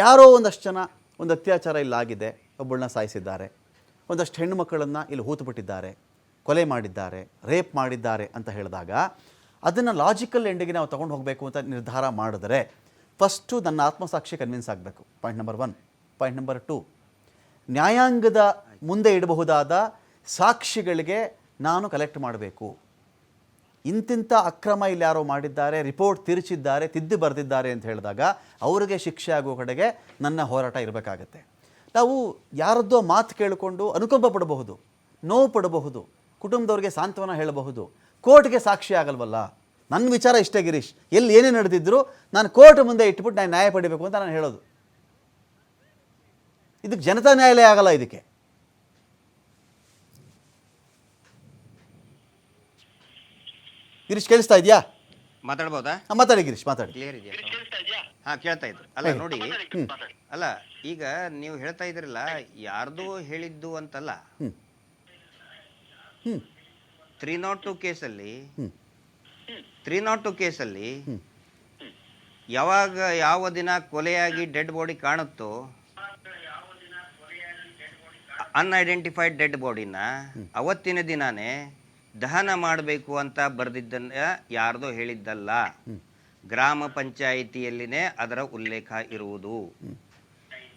ಯಾರೋ ಒಂದಷ್ಟು ಜನ ಒಂದು ಅತ್ಯಾಚಾರ ಇಲ್ಲಾಗಿದೆ ಒಬ್ಬಳನ್ನ ಸಾಯಿಸಿದ್ದಾರೆ. ಒಂದಷ್ಟು ಹೆಣ್ಣು ಮಕ್ಕಳನ್ನು ಇಲ್ಲಿ ಹೂತುಬಿಟ್ಟಿದ್ದಾರೆ, ಕೊಲೆ ಮಾಡಿದ್ದಾರೆ, ರೇಪ್ ಮಾಡಿದ್ದಾರೆ ಅಂತ ಹೇಳಿದಾಗ ಅದನ್ನು ಲಾಜಿಕಲ್ ಎಂಡಿಗೆ ನಾವು ತೊಗೊಂಡು ಹೋಗಬೇಕು ಅಂತ ನಿರ್ಧಾರ ಮಾಡಿದ್ರೆ ಫಸ್ಟು ನನ್ನ ಆತ್ಮಸಾಕ್ಷಿ ಕನ್ವಿನ್ಸ್ ಆಗಬೇಕು. Point number one point number two ನ್ಯಾಯಾಂಗದ ಮುಂದೆ ಇಡಬಹುದಾದ ಸಾಕ್ಷಿಗಳಿಗೆ ನಾನು ಕಲೆಕ್ಟ್ ಮಾಡಬೇಕು. ಇಂತಿಂಥ ಅಕ್ರಮ ಇಲ್ಲಿ ಮಾಡಿದ್ದಾರೆ, ರಿಪೋರ್ಟ್ ತಿರುಚಿದ್ದಾರೆ, ತಿದ್ದು ಬರೆದಿದ್ದಾರೆ ಅಂತ ಹೇಳಿದಾಗ ಅವರಿಗೆ ಶಿಕ್ಷೆ ಆಗುವ ಕಡೆಗೆ ನನ್ನ ಹೋರಾಟ ಇರಬೇಕಾಗತ್ತೆ. ನಾವು ಯಾರದ್ದೋ ಮಾತು ಕೇಳಿಕೊಂಡು ಅನುಕಂಪ ಪಡಬಹುದು, ನೋವು ಪಡಬಹುದು, ಕುಟುಂಬದವ್ರಿಗೆ ಸಾಂತ್ವನ ಹೇಳಬಹುದು, ಕೋರ್ಟ್ಗೆ ಸಾಕ್ಷಿ ಆಗಲ್ವಲ್ಲ? ನನ್ನ ವಿಚಾರ ಇಷ್ಟೇ ಗಿರೀಶ್, ಎಲ್ಲಿ ಏನೇ ನಡೆದಿದ್ರು ನಾನು ಕೋರ್ಟ್ ಮುಂದೆ ಇಟ್ಬಿಟ್ಟು ನಾನು ನ್ಯಾಯ ಪಡಿಬೇಕು ಅಂತ ನಾನು ಹೇಳೋದು. ಇದಕ್ಕೆ ಜನತಾ ನ್ಯಾಯಾಲಯ ಆಗಲ್ಲ ಇದಕ್ಕೆ. ಗಿರೀಶ್ ಕೇಳಿಸ್ತಾ ಇದೆಯಾ? ಮಾತಾಡ್ಬೋದಾ? ಮಾತಾಡಿ ಗಿರೀಶ್ ಮಾತಾಡಿ. ಕ್ಲಿಯರ್ ಇದೆಯಾ? ಹಾ ಕೇಳ್ತಾ ಇದ್ರು. ಅಲ್ಲ ನೋಡಿ ಅಲ್ಲ ಈಗ ನೀವು ಹೇಳ್ತಾ ಇದ್ರಲ್ಲ ಯಾರ್ದೋ ಹೇಳಿದ್ದು ಅಂತಲ್ಲ ಹ್ಮ್. ತ್ರೀ ನಾಟ್ ಟು ಕೇಸಲ್ಲಿ ಹ್ಮ್. ತ್ರೀ ನಾಟ್ ಟು ಕೇಸಲ್ಲಿ ಯಾವಾಗ ಯಾವ ದಿನ ಕೊಲೆಯಾಗಿ ಡೆಡ್ ಬಾಡಿ ಕಾಣುತ್ತೋ ಅನ್ಐಡೆಂಟಿಫೈಡ್ ಡೆಡ್ ಬಾಡಿನ ಅವತ್ತಿನ ದಿನಾನೇ ದಹನ ಮಾಡಬೇಕು ಅಂತ ಬರೆದಿದ್ದನ್ನ ಯಾರ್ದೋ ಹೇಳಿದ್ದಲ್ಲ. ಗ್ರಾಮ ಪಂಚಾಯಿತಿಯಲ್ಲಿನೇ ಅದರ ಉಲ್ಲೇಖ ಇರುವುದು.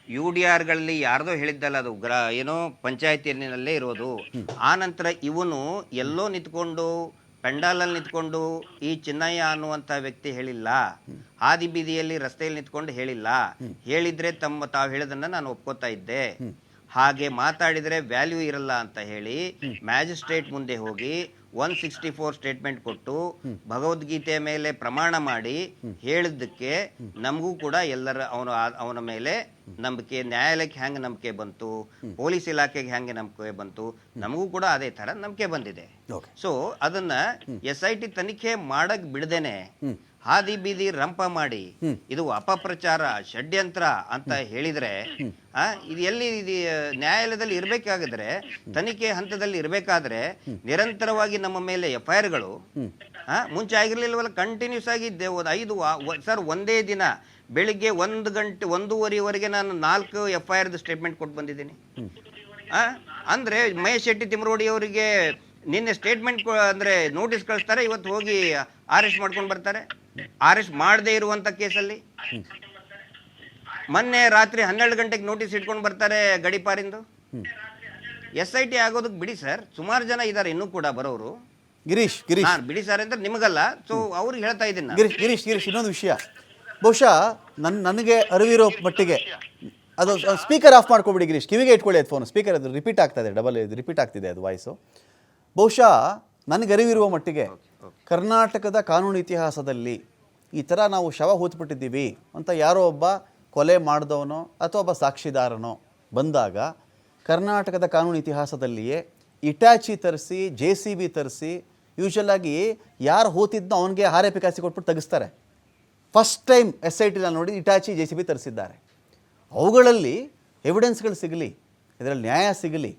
ಯು ಡಿ ಆರ್ಗಳಲ್ಲಿ ಯಾರ್ದೋ ಹೇಳಿದ್ದಲ್ಲ ಅದು ಗ್ರ ಏನೋ ಪಂಚಾಯತಿಯಲ್ಲಿನಲ್ಲೇ ಇರೋದು. ಆ ನಂತರ ಇವನು ಎಲ್ಲೋ ನಿಂತ್ಕೊಂಡು ಪೆಂಡಾಲಲ್ಲಿ ನಿಂತ್ಕೊಂಡು ಈ ಚಿನ್ನಯ್ಯ ಅನ್ನುವಂಥ ವ್ಯಕ್ತಿ ಹೇಳಿಲ್ಲ. ಹಾದಿ ಬೀದಿಯಲ್ಲಿ ರಸ್ತೆಯಲ್ಲಿ ನಿಂತ್ಕೊಂಡು ಹೇಳಿಲ್ಲ. ಹೇಳಿದ್ರೆ ತಮ್ಮ ತಾವು ಹೇಳಿದನ್ನ ನಾನು ಒಪ್ಕೋತಾ ಇದ್ದೆ. ಹಾಗೆ ಮಾತಾಡಿದರೆ ವ್ಯಾಲ್ಯೂ ಇರಲ್ಲ ಅಂತ ಹೇಳಿ ಮ್ಯಾಜಿಸ್ಟ್ರೇಟ್ ಮುಂದೆ ಹೋಗಿ ಒನ್ ಸಿಕ್ಸ್ಟಿ ಫೋರ್ ಸ್ಟೇಟ್ಮೆಂಟ್ ಕೊಟ್ಟು ಭಗವದ್ಗೀತೆ ಮೇಲೆ ಪ್ರಮಾಣ ಮಾಡಿ ಹೇಳಿದ್ದಕ್ಕೆ ನಮಗೂ ಕೂಡ ಎಲ್ಲರ ಅವನ ಅವನ ಮೇಲೆ ನಂಬಿಕೆ ನ್ಯಾಯಾಲಯಕ್ಕೆ ಹೆಂಗೆ ನಂಬಿಕೆ ಬಂತು? ಪೊಲೀಸ್ ಇಲಾಖೆಗೆ ಹೆಂಗೆ ನಂಬಿಕೆ ಬಂತು? ನಮಗೂ ಕೂಡ ಅದೇ ತರ ನಂಬಿಕೆ ಬಂದಿದೆ. ಸೊ ಅದನ್ನ ಎಸ್ ಐ ಟಿ ತನಿಖೆ ಮಾಡಕ್ ಬಿಡದೇನೆ ಹಾದಿ ಬೀದಿ ರಂಪ ಮಾಡಿ ಇದು ಅಪಪ್ರಚಾರ ಷಡ್ಯಂತ್ರ ಅಂತ ಹೇಳಿದ್ರೆ ಇದು ಎಲ್ಲಿ ನ್ಯಾಯಾಲಯದಲ್ಲಿ ಇರಬೇಕಾಗಿದ್ರೆ ತನಿಖೆ ಹಂತದಲ್ಲಿ ಇರಬೇಕಾದ್ರೆ ನಿರಂತರವಾಗಿ ನಮ್ಮ ಮೇಲೆ ಎಫ್ ಐ ಆರ್ಗಳು ಮುಂಚೆ ಆಗಿರ್ಲಿಲ್ಲವಲ್ಲ ಕಂಟಿನ್ಯೂಸ್ ಆಗಿ ಐದು ಸರ್ ಒಂದೇ ದಿನ ಬೆಳಿಗ್ಗೆ ಒಂದು ಗಂಟೆ ಒಂದೂವರೆವರೆಗೆ ನಾನು ನಾಲ್ಕು ಎಫ್ ಐ ಆರ್ದು ಸ್ಟೇಟ್ಮೆಂಟ್ ಕೊಟ್ಟು ಬಂದಿದ್ದೀನಿ. ಆ? ಅಂದ್ರೆ ಮಹೇಶ್ ಶೆಟ್ಟಿ ತಿಮ್ರೋಡಿ ಅವರಿಗೆ ನಿನ್ನೆ ಸ್ಟೇಟ್ಮೆಂಟ್ ಅಂದ್ರೆ ನೋಟಿಸ್ ಕಳಿಸ್ತಾರೆ ಇವತ್ತು ಹೋಗಿ ಅರೆಸ್ಟ್ ಮಾಡ್ಕೊಂಡು ಬರ್ತಾರೆ. ಅರೆಸ್ಟ್ ಮಾಡದೇ ಇರುವಂಥ ಕೇಸಲ್ಲಿ. ಮೊನ್ನೆ ರಾತ್ರಿ ಹನ್ನೆರಡು ಗಂಟೆಗೆ ನೋಟಿಸ್ ಇಟ್ಕೊಂಡು ಬರ್ತಾರೆ ಗಡಿಪಾರಿಂದು. ಎಸ್ ಐ ಟಿ ಆಗೋದಕ್ಕೆ ಬಿಡಿ ಸರ್ ಸುಮಾರು ಜನ ಇದ್ದಾರೆ ಇನ್ನೂ ಕೂಡ ಬರೋರು. ಗಿರೀಶ್ ಗಿರೀಶ್. ಬಿಡಿ ಸರ್ ಅಂದ್ರೆ ನಿಮಗಲ್ಲ. ಸೊ ಅವ್ರಿಗೆ ಹೇಳ್ತಾ ಇದ್ದೀನಿ. ಗಿರೀಶ್ ಗಿರೀಶ್ ಗಿರೀಶ್ ಇನ್ನೊಂದು ವಿಷಯ. ಬಹುಶಃ ನನ್ನ ನನಗೆ ಅರಿವಿರೋ ಮಟ್ಟಿಗೆ, ಅದು ಸ್ಪೀಕರ್ ಆಫ್ ಮಾಡ್ಕೊಬಿಡಿ ಗಿರೀಶ್, ಕಿವಿಗೆ ಇಟ್ಕೊಳ್ಳಿ ಅದು ಫೋನ್ ಸ್ಪೀಕರ್ ಅದು ರಿಪೀಟ್ ಆಗ್ತದೆ ಡಬಲ್ ಇದು ರಿಪೀಟ್ ಆಗ್ತಿದೆ ಅದು ವಾಯ್ಸು ಬಹುಶಃ ನನಗೆ ಅರಿವಿರುವ ಮಟ್ಟಿಗೆ ಕರ್ನಾಟಕದ ಕಾನೂನು ಇತಿಹಾಸದಲ್ಲಿ ಈ ಥರ ನಾವು ಶವ ಹೂತ್ಬಿಟ್ಟಿದ್ದೀವಿ ಅಂತ ಯಾರೋ ಒಬ್ಬ ಕೊಲೆ ಮಾಡಿದವನೋ ಅಥವಾ ಒಬ್ಬ ಸಾಕ್ಷಿದಾರನೋ ಬಂದಾಗ ಕರ್ನಾಟಕದ ಕಾನೂನು ಇತಿಹಾಸದಲ್ಲಿಯೇ ಇಟ್ಯಾಚಿ ತರಿಸಿ, ಜೆ ಸಿ ಬಿ ತರಿಸಿ ಯೂಶಲಾಗಿ ಯಾರು ಹೋತಿದ್ದನೋ ಅವನಿಗೆ ಹಾರೆ ಪಿಕಾಸಿ ಕೊಟ್ಬಿಟ್ಟು ತೆಗಿಸ್ತಾರೆ. ಫಸ್ಟ್ ಟೈಮ್ ಎಸ್ ಐ ಟಿನ ನೋಡಿ ಇಟಾಚಿ ಜೆ ಸಿ ಬಿ ತರಿಸಿದ್ದಾರೆ. ಅವುಗಳಲ್ಲಿ ಎವಿಡೆನ್ಸ್ಗಳು ಸಿಗಲಿ, ಇದರಲ್ಲಿ ನ್ಯಾಯ ಸಿಗಲಿ.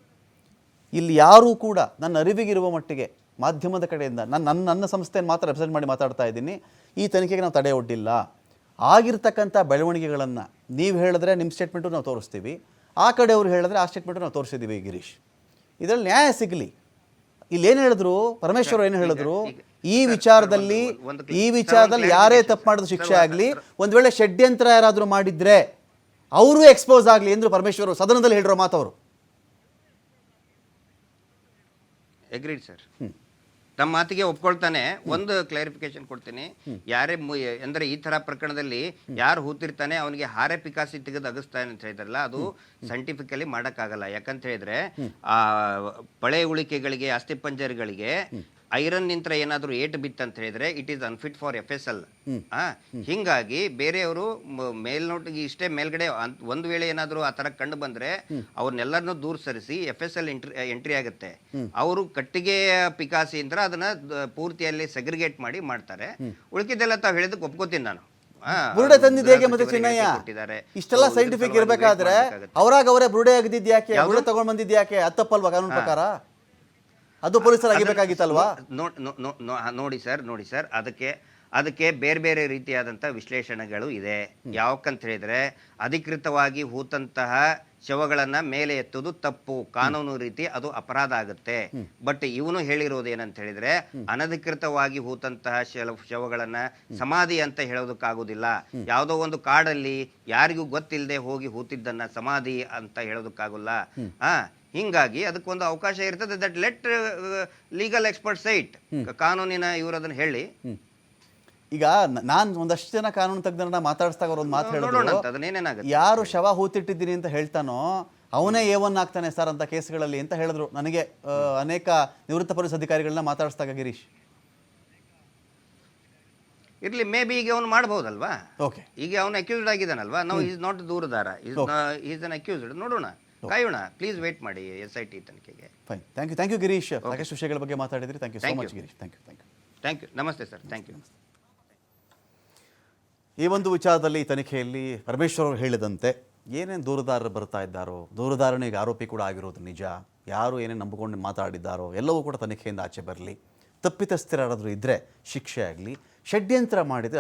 ಇಲ್ಲಿ ಯಾರೂ ಕೂಡ ನನ್ನ ಅರಿವಿಗಿರುವ ಮಟ್ಟಿಗೆ ಮಾಧ್ಯಮದ ಕಡೆಯಿಂದ ನಾನು ನನ್ನ ನನ್ನ ಸಂಸ್ಥೆಯನ್ನು ಮಾತ್ರ ರೆಪ್ರೆಸೆಂಟ್ ಮಾಡಿ ಮಾತಾಡ್ತಾ ಇದ್ದೀನಿ. ಈ ತನಿಖೆಗೆ ನಾವು ತಡೆ ಒಡ್ಡಿಲ್ಲ. ಆಗಿರ್ತಕ್ಕಂಥ ಬೆಳವಣಿಗೆಗಳನ್ನು ನೀವು ಹೇಳಿದ್ರೆ ನಿಮ್ಮ ಸ್ಟೇಟ್ಮೆಂಟು ನಾವು ತೋರಿಸ್ತೀವಿ. ಆ ಕಡೆಯವರು ಹೇಳಿದ್ರೆ ಆ ಸ್ಟೇಟ್ಮೆಂಟು ನಾವು ತೋರಿಸಿದ್ದೀವಿ ಗಿರೀಶ್. ಇದರಲ್ಲಿ ನ್ಯಾಯ ಸಿಗಲಿ. ಇಲ್ಲೇನು ಹೇಳಿದ್ರು? ಪರಮೇಶ್ವರ್ ಏನು ಹೇಳಿದ್ರು? ಈ ವಿಚಾರದಲ್ಲಿ ಈ ವಿಚಾರದಲ್ಲಿ ಯಾರೇ ತಪ್ಪು ಮಾಡಿದ ಶಿಕ್ಷೆ ಆಗಲಿ ಒಂದು ವೇಳೆ ಷಡ್ಯಂತ್ರ ಯಾರಾದರೂ ಮಾಡಿದ್ರೆ ಅವರು ಎಕ್ಸ್ಪೋಸ್ ಆಗಲಿ ಎಂದು ಪರಮೇಶ್ವರ್ ಸದನದಲ್ಲಿ ಹೇಳಿರೋ ಮಾತವರು. ಎಗ್ರೀಡ್ ಸರ್ ತಮ್ಮ ಮಾತಿಗೆ ಒಪ್ಕೊಳ್ತಾನೆ. ಒಂದು ಕ್ಲಾರಿಫಿಕೇಶನ್ ಕೊಡ್ತೀನಿ. ಯಾರೇ ಅಂದ್ರೆ ಈ ತರ ಪ್ರಕರಣದಲ್ಲಿ ಯಾರು ಹೂತಿರ್ತಾನೆ ಅವನಿಗೆ ಹಾರೆ ಪಿಕಾಸಿ ತೆಗೆದು ಅಗಸ್ತಾನೆ ಅಂತ ಹೇಳಿದ್ರಲ್ಲ ಅದು ಸೈಂಟಿಫಿಕಲಿ ಮಾಡಕ್ಕಾಗಲ್ಲ. ಯಾಕಂತ ಹೇಳಿದ್ರೆ ಆ ಪಳೆ ಉಳಿಕೆಗಳಿಗೆ ಅಸ್ಥಿಪಂಜರಗಳಿಗೆ ಐರನ್ ನಿಂತ್ರ ಏನಾದರೂ ಏಟ್ ಬಿತ್ತು ಅಂತ ಹೇಳಿದ್ರೆ it is unfit for F S L ಹಿಂಗಾಗಿ ಬೇರೆಯವರು ಮೇಲ್ನೋಟಿಗೆ ಇಷ್ಟೇ ಮೇಲ್ಗಡೆ ಒಂದು ವೇಳೆ ಏನಾದರೂ ಆ ತರ ಕಂಡು ಬಂದ್ರೆ ಅವ್ರನ್ನೆಲ್ಲರನ್ನೂ ದೂರ ಸರಿಸಿ F S L entry entry ಆಗುತ್ತೆ. ಅವರು ಕಟ್ಟಿಗೆ ಪಿಕಾಸಿ ಅಂದ್ರೆ ಅದನ್ನ ಪೂರ್ತಿಯಲ್ಲಿ ಸೆಗ್ರಿಗೇಟ್ ಮಾಡಿ ಮಾಡ್ತಾರೆ. ಉಳಿಕಿದ್ದೆಲ್ಲ ತಾವು ಹೇಳಿದಕ್ಕೆ ಒಪ್ಕೋತೀನಿ ನಾನು. ಬುರುಡೆ ತಂದಿದ್ದು ಹೇಗೆ ಮತ್ತೆ ಚಿನ್ನಯ್ಯ? ಇಷ್ಟೆಲ್ಲ ಸೈಂಟಿಫಿಕ್ ಇರಬೇಕಾದ್ರೆ ಅವರಾಗ ಅವರೇ ಬುರುಡೆ ಆಗದಿದ್ಯಾಕೆ ಯಾಕೆ? ಬುರುಡೆ ತಗೊಂಡ್ ಬಂದಿದ್ಯಾಕೆ ಯಾಕೆ? ಅದು ತಪ್ಪಲ್ವಾ ಕಾನೂನು ಪ್ರಕಾರ? ಅದು ಪೊಲೀಸರು ಆಗಿರ್ಬೇಕಾಗಿತ್ತಲ್ವಾ ನೋ- ನೋ- ನೋ- ನೋ- ನೋಡಿ ಸರ್ ನೋಡಿ ಸರ್ ಅದಕ್ಕೆ ಅದಕ್ಕೆ ಬೇರೆ ಬೇರೆ ರೀತಿಯಾದಂಥ ವಿಶ್ಲೇಷಣೆಗಳು ಇದೆ. ಯಾವಕ್ಕಂತ ಹೇಳಿದ್ರೆ ಅಧಿಕೃತವಾಗಿ ಹೂತಂತಹ ಶವಗಳನ್ನ ಮೇಲೆ ಎತ್ತುವುದು ತಪ್ಪು. ಕಾನೂನು ರೀತಿ ಅದು ಅಪರಾಧ ಆಗುತ್ತೆ. ಬಟ್ ಇವನು ಹೇಳಿರೋದು ಏನಂತ ಹೇಳಿದ್ರೆ ಅನಧಿಕೃತವಾಗಿ ಹೂತಂತಹ ಶವ ಶವಗಳನ್ನ ಸಮಾಧಿ ಅಂತ ಹೇಳೋದಕ್ಕಾಗೋದಿಲ್ಲ. ಯಾವುದೋ ಒಂದು ಕಾಡಲ್ಲಿ ಯಾರಿಗೂ ಗೊತ್ತಿಲ್ಲದೆ ಹೋಗಿ ಹೂತಿದ್ದನ್ನ ಸಮಾಧಿ ಅಂತ ಹೇಳೋದಕ್ಕಾಗಲ್ಲ. ಆ ಹಿಂಗಾಗಿ ಅದಕ್ಕೊಂದು ಅವಕಾಶ ಇರ್ತದೆ. That let legal expert side ಕಾನೂನಿನ ಇವರು ಅದನ್ನ ಹೇಳಿ ಈಗ ನಾನು ಒಂದಷ್ಟು ಜನ ಕಾನೂನು ತಜ್ಞರನ್ನ ಮಾತಾಡಿಸ್ದಾಗ ಅವ್ರ ಒಂದು ಮಾತು ಹೇಳೋದು. ಹೇಳಿದ್ರು ಯಾರು ಶವ ಹೂತಿಟ್ಟಿದ್ದೀನಿ ಅಂತ ಹೇಳ್ತಾನೋ ಅವನೇ ಎ ಒನ್ ಆಗ್ತಾನೆ ಸರ್ ಅಂತ ಕೇಸ್ಗಳಲ್ಲಿ ಅಂತ ಹೇಳಿದ್ರು. ನನಗೆ ಅನೇಕ ನಿವೃತ್ತ ಪೊಲೀಸ್ ಅಧಿಕಾರಿಗಳನ್ನ ಮಾತಾಡಿಸಿದಾಗ ಗಿರೀಶ್. ಇರ್ಲಿ ಮೇ ಬಿ ಈಗ ಅವನು ಮಾಡಬಹುದಲ್ವಾ ಓಕೆ ಈಗ ಅವನು ಅಕ್ಯೂಸ್ಡ್ ಆಗಿದ್ದಾನಲ್ವಾ? ನಾವು ಈಸ್ ನಾಟ್ ದೂರದಾರ. ಈಸ್ ಅನ್ ಅಕ್ಯೂಸ್ಡ್ ನೋಡೋಣ. ಕಾಯೋಣ. ಪ್ಲೀಸ್ ವೇಟ್ ಮಾಡಿ ಎಸ್ ಐ ಟಿ ತನಿಖೆಗೆ. Fine thank you thank you Girish ಸಾಕಷ್ಟು ವಿಷಯಗಳ ಬಗ್ಗೆ ಮಾತಾಡಿದ್ರಿ. Thank you so much Girish thank you thank you thank you ನಮಸ್ತೆ ಸರ್ ಥ್ಯಾಂಕ್ ಯು ಈ ಒಂದು ವಿಚಾರದಲ್ಲಿ ತನಿಖೆಯಲ್ಲಿ ಪರಮೇಶ್ವರ್ ಅವರು ಹೇಳಿದಂತೆ ಏನೇನು ದೂರದಾರರು ಬರ್ತಾ ಇದ್ದಾರೋ, ದೂರದಾರನಿಗೆ ಆರೋಪಿ ಕೂಡ ಆಗಿರೋದು ನಿಜ. ಯಾರು ಏನೇನು ನಂಬಿಕೊಂಡು ಮಾತಾಡಿದ್ದಾರೋ, ಎಲ್ಲವೂ ಕೂಡ ತನಿಖೆಯಿಂದ ಆಚೆ ಬರಲಿ. ತಪ್ಪಿತಸ್ಥರಾದರೂ ಇದ್ದರೆ ಶಿಕ್ಷೆ ಆಗಲಿ. ಷಡ್ಯಂತ್ರ ಮಾಡಿದರೆ